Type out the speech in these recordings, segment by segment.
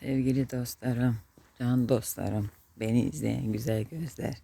Sevgili dostlarım, can dostlarım, beni izleyen güzel gözler.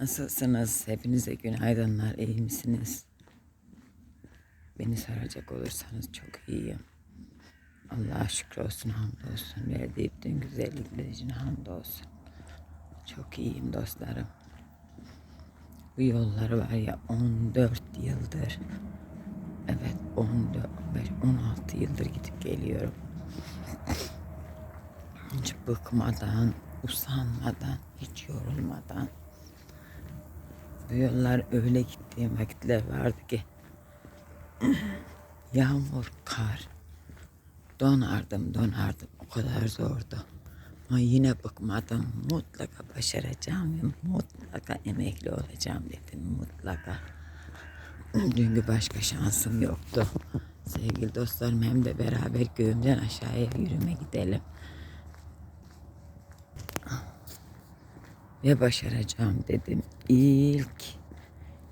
Nasılsınız? Hepinize günaydınlar, iyi misiniz? Beni soracak olursanız çok iyiyim. Allah'a şükür olsun, hamdolsun. Verdiği bütün güzellikler için hamdolsun. Çok iyiyim dostlarım. Bu yolları var ya 14 yıldır Evet 14, 15, 16 yıldır gidip geliyorum. Hiç bıkmadan, usanmadan, hiç yorulmadan. Bu yollar öyle gittiğim vakitler vardı ki yağmur, kar, donardım, donardım. O kadar zordu. Ama yine bıkmadım. Mutlaka başaracağım mutlaka emekli olacağım dedim. Mutlaka. Çünkü başka şansım yoktu. Sevgili dostlarım hem de beraber göğümden aşağıya yürüme gidelim. Ve başaracağım dedim. İlk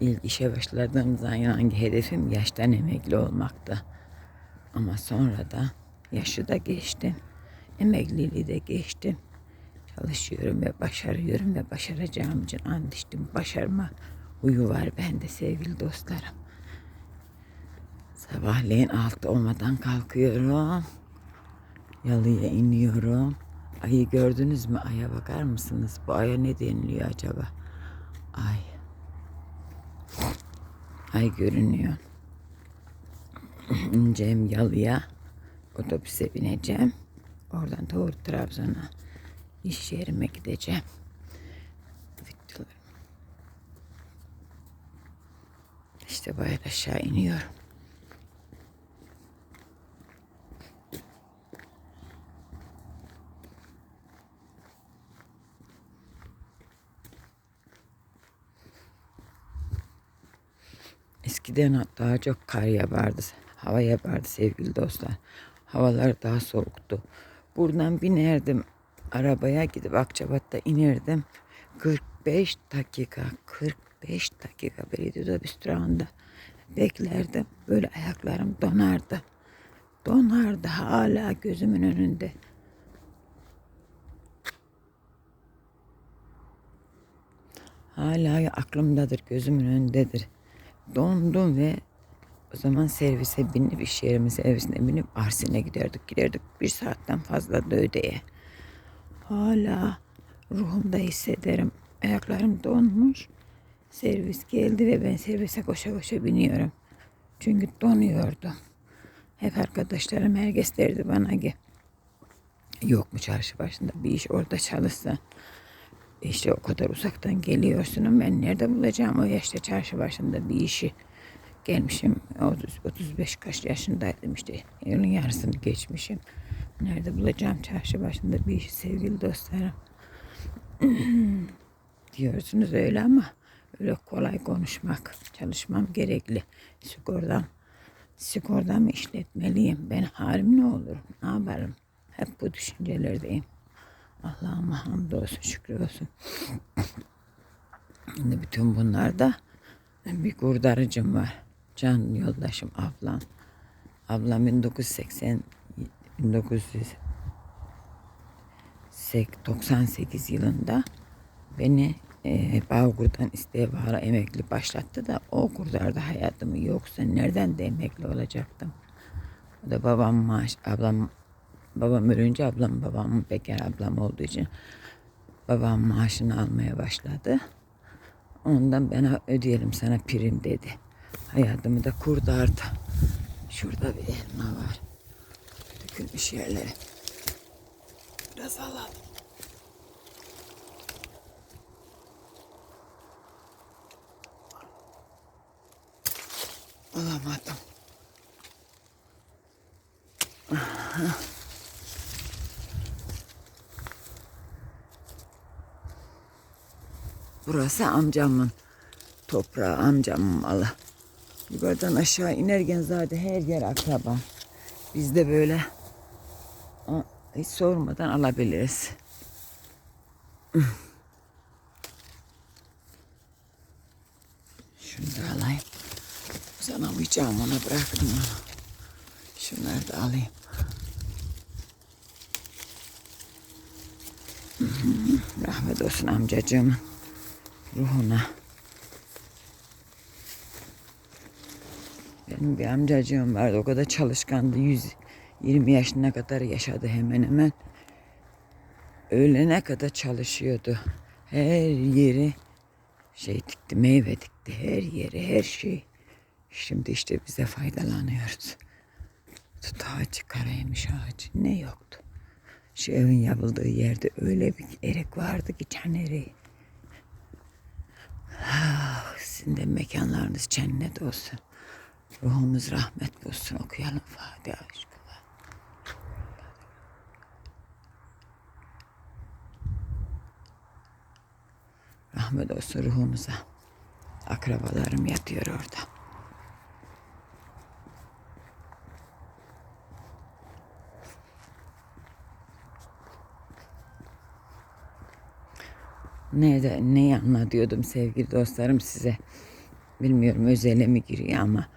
ilk işe başladığım zaman hedefim yaştan emekli olmaktı. Ama sonra da yaşı da geçtim. Emekliliği de geçtim. Çalışıyorum ve başarıyorum ve başaracağım için and içtim. Başarma huyu var bende sevgili dostlarım. Sabahleyin altı olmadan kalkıyorum. Yalıya iniyorum. Ayı gördünüz mü? Aya bakar mısınız? Bu aya ne deniliyor acaba? Ay. Ay görünüyor. İneceğim yalıya. Otobüse bineceğim. Oradan doğru Trabzon'a iş yerime gideceğim. İşte bayağı aşağı iniyorum. Eskiden daha çok kar yapardı, hava yapardı sevgili dostlar. Havalar daha soğuktu. Buradan binerdim arabaya gidip Akçabat'ta inerdim. 45 dakika, 45 dakika belediye otobüs durağında beklerdim. Böyle ayaklarım donardı. Donardı hala gözümün önünde. Hala aklımdadır, gözümün önündedir. Dondum ve o zaman servise binip iş yerimin servisine binip Arsin'e giderdik. Giderdik bir saatten fazla da ödeye. Hala ruhumda hissederim. Ayaklarım donmuş. Servis geldi ve ben servise koşa koşa biniyorum. Çünkü donuyordum. Hep arkadaşlarım herkes derdi bana ki yok mu çarşı başında bir iş orada çalışsan. İşte o kadar uzaktan geliyorsun. Ben nerede bulacağım o yaşta çarşı başında bir işi. Gelmişim 30, 35 kaç yaşındaydım işte. Yılın yarısını geçmişim. Nerede bulacağım çarşı başında bir işi sevgili dostlarım. Diyorsunuz öyle ama öyle kolay konuşmak, çalışmam gerekli. Sigortam, sigortamı işletmeliyim. Ben halim ne olur, ne yaparım? Hep bu düşüncelerdeyim. Allah'ıma hamdolsun, şükür olsun. Şimdi bütün bunlarda bir kurtarıcım var. Can yoldaşım ablam. Ablam 1980 1998 yılında beni e, Bağkur'dan isteğe bağlı emekli başlattı da o kurtardı hayatımı. Yoksa nereden de emekli olacaktım? O da babam maaş, ablam babam ölünce ablam babam bekar ablam olduğu için babam maaşını almaya başladı. Ondan bana ödeyelim sana prim dedi. Hayatımı da kurtardı. Şurada bir elma var. Dökülmüş yerlere. Biraz alalım. Alamadım. Burası amcamın toprağı, amcamın malı. Yukarıdan aşağı inerken zaten her yer akraba. Biz de böyle hiç sormadan alabiliriz. koyacağım ona bıraktım onu. Şunları da alayım. Rahmet olsun amcacığım ruhuna. Benim bir amcacığım vardı o kadar çalışkandı 120 yaşına kadar yaşadı hemen hemen. Öğlene kadar çalışıyordu. Her yeri şey dikti, meyve dikti, her yeri, her şey. Şimdi işte bize faydalanıyoruz. Tut ağacı, karayemiş ağacı ne yoktu. Şu evin yapıldığı yerde öyle bir erik vardı ki can eriği. Ah, sizin de mekanlarınız cennet olsun. Ruhumuz rahmet bulsun. Okuyalım Fatiha aşkına. Rahmet olsun ruhumuza. Akrabalarım yatıyor orada. Ne de neyi anlatıyordum sevgili dostlarım size. Bilmiyorum özele mi giriyor ama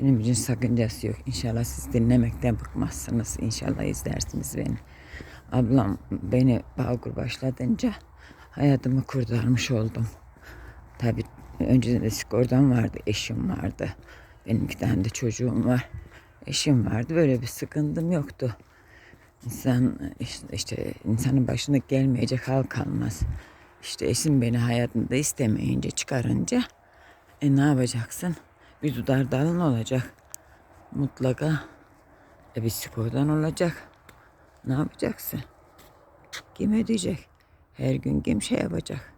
benim için sakıncası yok. İnşallah siz dinlemekten bıkmazsınız. İnşallah izlersiniz beni. Ablam beni Bağkur başladınca hayatımı kurtarmış oldum. Tabii önceden de sigortam vardı, eşim vardı. Benim iki tane de çocuğum var. Eşim vardı. Böyle bir sıkıntım yoktu. İnsan işte, işte insanın başına gelmeyecek hal kalmaz. İşte eşim beni hayatında istemeyince çıkarınca e ne yapacaksın? Bir dudar dalın olacak. Mutlaka e bir sigortan olacak. Ne yapacaksın? Kim ödeyecek? Her gün kim şey yapacak?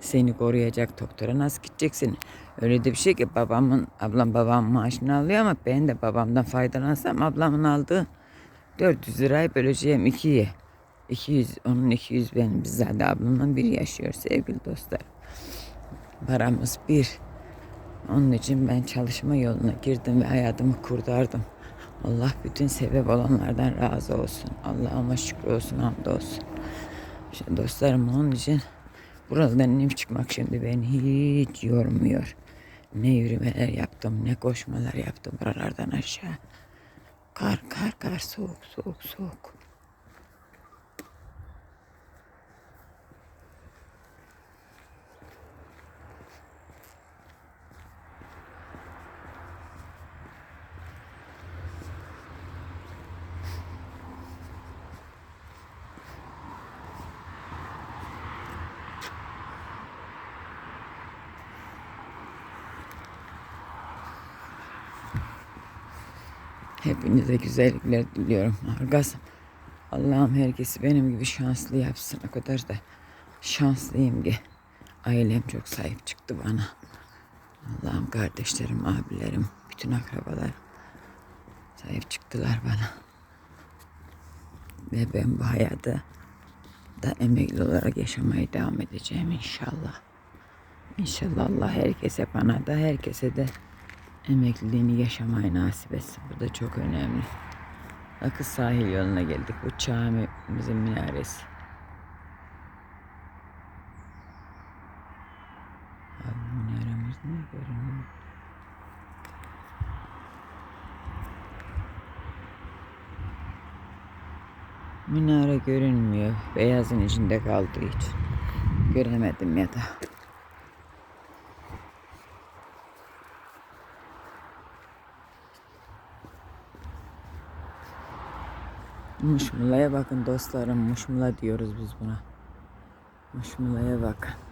Seni koruyacak doktora nasıl gideceksin? Öyle de bir şey ki babamın, ablam babam maaşını alıyor ama ben de babamdan faydalansam ablamın aldığı 400 lirayı böleceğim ikiye. 200, onun 200 benim. Zaten ablamla bir yaşıyor sevgili dostlar. Paramız bir. Onun için ben çalışma yoluna girdim ve hayatımı kurtardım. Allah bütün sebep olanlardan razı olsun. Allah'ıma şükür olsun, hamdolsun. İşte dostlarım onun için buradan inip çıkmak şimdi beni hiç yormuyor. Ne yürümeler yaptım, ne koşmalar yaptım buralardan aşağı. Kar, kar, kar, soğuk, soğuk, soğuk. Hepinize güzellikler diliyorum. Orgazm. Allah'ım herkesi benim gibi şanslı yapsın. O kadar da şanslıyım ki. Ailem çok sahip çıktı bana. Allah'ım kardeşlerim, abilerim, bütün akrabalar sahip çıktılar bana. Ve ben bu hayatı da emekli olarak yaşamaya devam edeceğim inşallah. İnşallah Allah herkese bana da herkese de emekliliğini yaşamayı nasip etsin. Bu da çok önemli. Akı sahil yoluna geldik. Bu camimizin minaresi. Abi minaremiz ne görünüyor? Minare görünmüyor. Beyazın içinde kaldığı için. Göremedim ya da. Muşmula'ya bakın dostlarım. Muşmula diyoruz biz buna. Muşmula'ya bakın.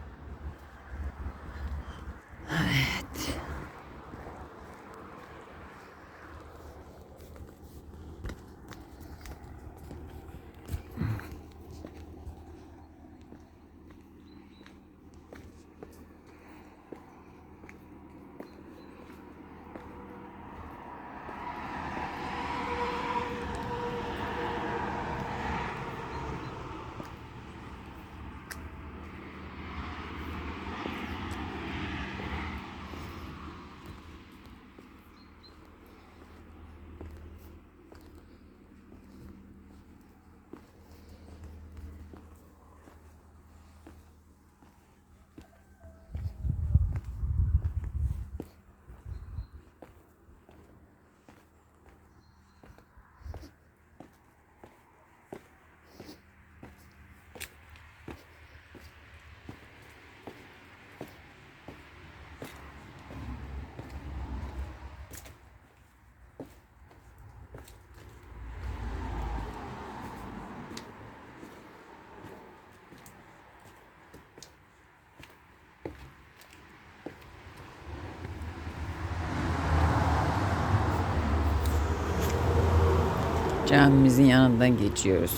Camimizin yanından geçiyoruz.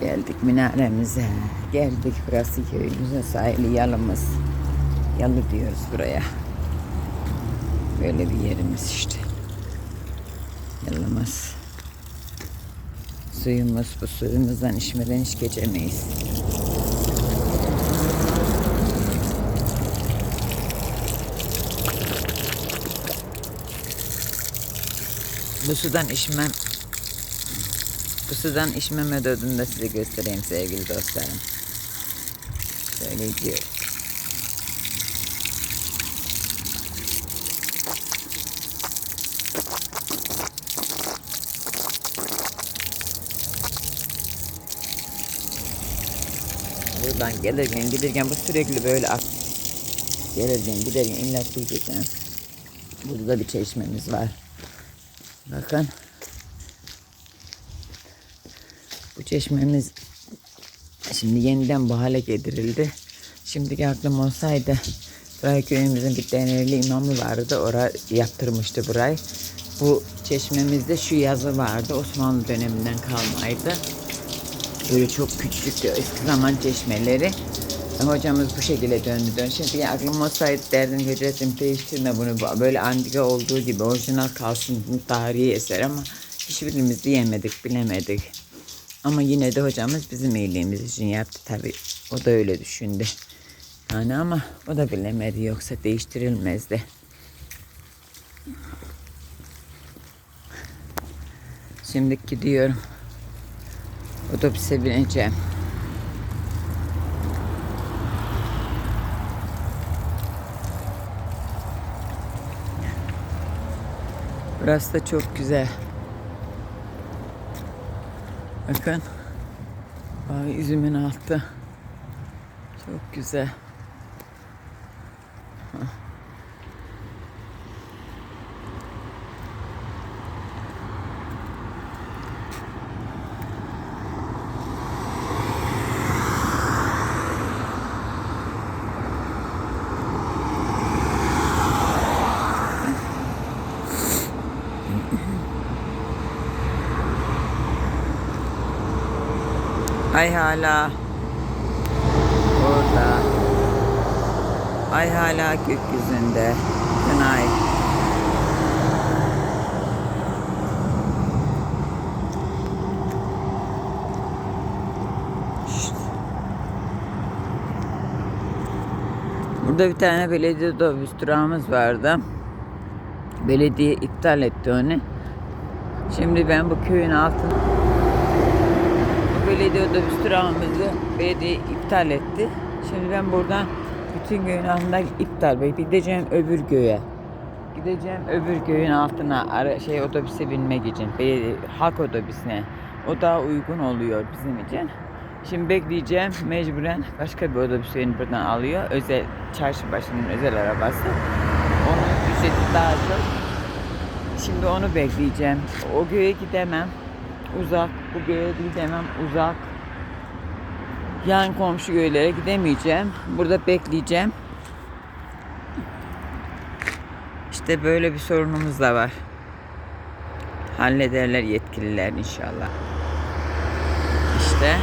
Geldik minaremize. Geldik burası köyümüzün sahili yalımız. Yalı diyoruz buraya. Böyle bir yerimiz işte. Yalımız. Suyumuz bu suyumuzdan içmeden hiç geçemeyiz. Bu sudan içmem bu sudan içme metodunu da size göstereyim sevgili dostlarım. Şöyle gidiyor. Buradan gelirken giderken bu sürekli böyle ak. Gelirken giderken illa su. Burada da bir çeşmemiz var. Bakın. Bu çeşmemiz şimdi yeniden bu hale getirildi. Şimdiki aklım olsaydı buraya köyümüzün bir değerli imamı vardı. Oraya yaptırmıştı burayı. Bu çeşmemizde şu yazı vardı. Osmanlı döneminden kalmaydı. Böyle çok küçüktü eski zaman çeşmeleri. Hocamız bu şekilde döndü döndü. Şimdi aklım olsaydı derdim ki resim değiştirme bunu. Bu- Böyle antika olduğu gibi orijinal kalsın bu tarihi eser ama hiçbirimiz diyemedik, bilemedik. Ama yine de hocamız bizim iyiliğimiz için yaptı tabii. O da öyle düşündü. Yani ama o da bilemedi yoksa değiştirilmezdi. Şimdi gidiyorum. Otobüse bineceğim. Burası da çok güzel. Bakın. Ay üzümün altı. Çok güzel. Ay hala orada. Ay hala gökyüzünde. Günay. İşte. Burada bir tane belediye otobüs durağımız vardı. Belediye iptal etti onu. Şimdi ben bu köyün altın bu belediye otobüs durağımızı belediye iptal etti. Şimdi ben buradan bütün köyün altında iptal ve gideceğim öbür göğe. Gideceğim öbür köyün altına ara, şey otobüse binmek için. Belediye, halk otobüsüne. O daha uygun oluyor bizim için. Şimdi bekleyeceğim mecburen başka bir otobüs beni buradan alıyor. Özel çarşı başının özel arabası. Onun ücreti daha çok. Şimdi onu bekleyeceğim. O göğe gidemem. Uzak. Bu göğe gidemem. Uzak. Yan komşu göğlere gidemeyeceğim. Burada bekleyeceğim. İşte böyle bir sorunumuz da var. Hallederler yetkililer inşallah. İşte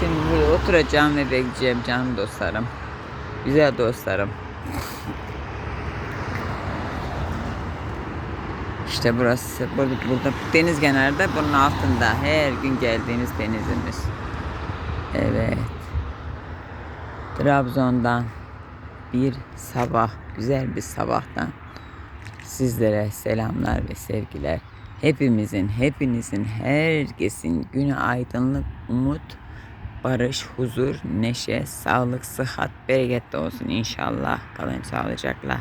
şimdi burada oturacağım ve bekleyeceğim canım dostlarım. Güzel dostlarım. İşte burası, burada, burada deniz kenarında bunun altında her gün geldiğimiz denizimiz. Evet. Trabzon'dan bir sabah, güzel bir sabahtan sizlere selamlar ve sevgiler. Hepimizin, hepinizin, herkesin günü aydınlık, umut, barış, huzur, neşe, sağlık, sıhhat, bereketli olsun inşallah. Kalın sağlıcakla.